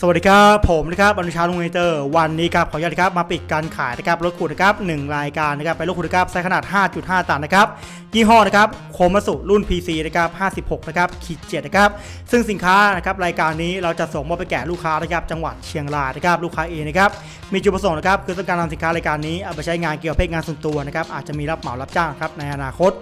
สวัสดีครับผมนะครับอนุชาลุงเอเตอร์วันนี้ครับขออนุญาตครับมาปิดการขายนะครับรถขุดนะครับหนึ่งรายการนะครับเป็นรถขุดนะครับไซส์ขนาด 5.5 ตันนะครับยี่ห้อนะครับโคมัสุรุ่น PC นะครับ56นะครับขีด7นะครับซึ่งสินค้านะครับรายการนี้เราจะส่งมอบไปแก่ลูกค้านะครับจังหวัดเชียงรายนะครับลูกค้าเองนะครับมีจุดประสงค์นะครับคือต้องการนำสินค้ารายการนี้เอาไปใช้งานเกี่ยวกับเพศงานส่วนตัวนะครับอาจจะมีรับเหมารับจ้างครับในอนาคต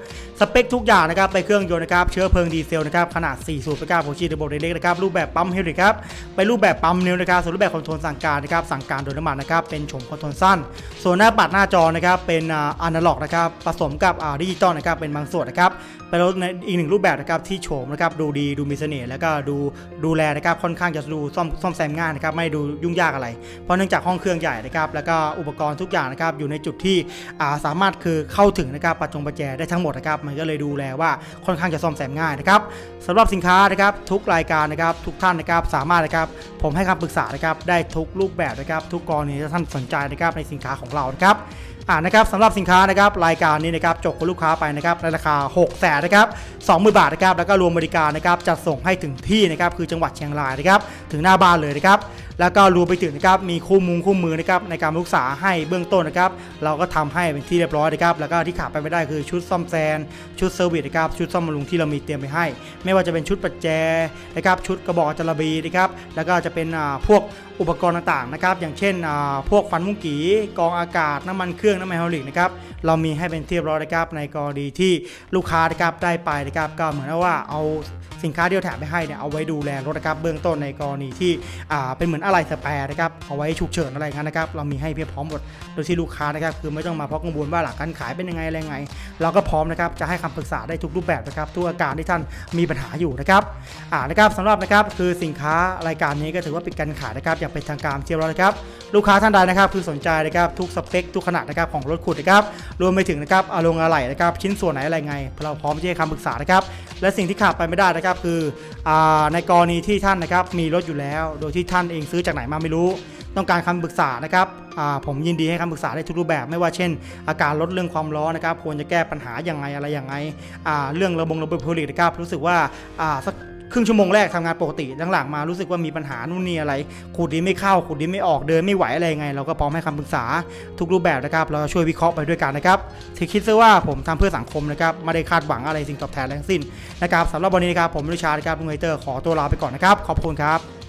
สเปคทุกอย่างนะครับไปเครื่องยนต์นะครับเชื้อเพลิงดีเซลนะครับขนาด4สูบไปก้าโพชีระบบเล็กๆนะครับรูปแบบปั๊มเฮลิครับไปรูปแบบปั๊มนิ้วนะครับส่วนรูปแบบคอนโทรลสั่งการนะครับสั่งการโดยน้ำมันนะครับเป็นโฉมคอนโทรลสั้น ส่วนหน้าปัดหน้าจอนะครับเป็นอะนาล็อกนะครับผสมกับดิจิตอลนะครับเป็นบางส่วนนะครับเป็นรถในอีกหนึ่งรูปแบบนะครับที่โฉมนะครับดูดีดูมีเสน่ห์แล้วก็ดูดูแลนะครับค่อนข้างจะดูซ่อมซ่อมแซมง่ายนะครับไม่ดูยุ่งยากอะไร เพราะเนื่องจากห้องเครื่องใหญ่นะครับแล้วก็อุปกรณ์ทุกอย่างนะครับอยู่ในจุดที่สามารถคือเข้าถึงนะครับปัจจงประแจได้ทั้งหมดนะครับมันก็เลยดูแลว่าค่อนข้างจะซ่อมแซมง่ายนะครับสำหรับสินค้านะครับทุกรายการนะครับทุกท่านนะครับสามารถนะครับผมให้คำปรึกษานะครับได้ทุกรูปแบบนะครับทุกกรณีที่ท่านสนใจนะครับในสินค้าของเรานะครับอ่านะครับสำหรับสินค้านะครับรายการนี้นะครับจบกับลูกค้าไปนะครับในราคา6แสนนะครับสองหมื่นบาทนะครับแล้วก็รวมบริการนะครับจัดส่งให้ถึงที่นะครับคือจังหวัดเชียงรายนะครับถึงหน้าบ้านเลยนะครับ แล้วก็รวมไปถึงนะครับมีคู่มุงคู่มือนะครับในการรักษาให้เบื้องต้นนะครับ เราก็ทำให้เป็นที่เรียบร้อยนะครับแล้วก็ที่ขาดไปไม่ได้คือชุดซ่อมแซมชุดเซอร์วิสนะครับชุดซ่อมบำรุงที่เรามีเตรียมไปให้ ไม่ว่าจะเป็นชุดปัจแจนะครับชุดกระบอกจระบีนะครับแล้วก็จะเป็นอ่าพวกอุปกรณ์ต่างๆนะครับอย่างเช่นอ่าพวกฟันมุ้งกีกองอากาศน้ำมันเครื่องน้ำมันไฮดรอลิกนะครับเรามีให้เป็นที่เรียบร้อยนะครับในกรณีที่ลูกค้านะครับได้ไปนะครับก็เหมือนว่าเอาสินค้าที่เราแถมไปให้เนี่ยเอาไว้ดูแลรถนะครับเบื้องต้นในกรณีที่เป็นเหมือนอะไรสแปร์นะครับเอาไว้ฉุกเฉินอะไรงั้นนะครับเรามีให้เพียบพร้อมหมดโดยที่ลูกค้านะครับคือไม่ต้องมาเพราะกังวลว่าหลักการขายเป็นยังไงอะไรไง เราก็พร้อมนะครับจะให้คำปรึกษาได้ทุกรูปแบบนะครับทุกอาการที่ท่านมีปัญหาอยู่นะครับอ่านะครับสำหรับนะครับคือสินค้ารายการนี้ก็ถือว่าปิดการขายนะครับอย่างเป็นทางการเทียบร้อยนะครับลูกค้าท่านใดนะครับคือสนใจนะครับทุกสเปคทุกขนาดนะครับของรถขุดนะครับรวมไปถึงนะครับอารมณ์อะไหล่นะครับชิ้นส่วนไหนอะไรไงเราพร้อมที่จะให้คำปรึกษานะครับและสิ่งที่ขาดไปไม่ได้นะครับคืออในกรณีที่ท่านนะครับมีรถอยู่แล้ว โดยที่ท่านเองซื้อจากไหนมาไม่รู้ ต้องการคำปรึกษานะครับผมยินดีให้คำปรึกษาได้ทุกรูปแบบไม่ว่าเช่น อาการลดเรื่องความร้อนนะครับควรจะแก้ปัญหาอย่างไงอะไรอย่างไงเรื่องระบบระบบผลิตนะครับรู้สึกว่าสัก ครึ่งชั่วโมงแรกทำงานปกติหลังๆมารู้สึกว่ามีปัญหานู่นนี่อะไรขูดดินไม่เข้าขูดดินไม่ออกเดินไม่ไหวอะไรยังไง เราก็พร้อมให้คำปรึกษาทุกรูปแบบนะครับ เราช่วยวิเคราะห์ไปด้วยกันนะครับที่คิดซะว่าผมทำเพื่อสังคมนะครับไม่ได้คาดหวังอะไรสิ่งตอบแทนทั้งสิ้นนะครับสำหรับวันนี้นะครับผมวิชานะครับลุงไอเตอร์ขอตัวลาไปก่อนนะครับขอบคุณครับ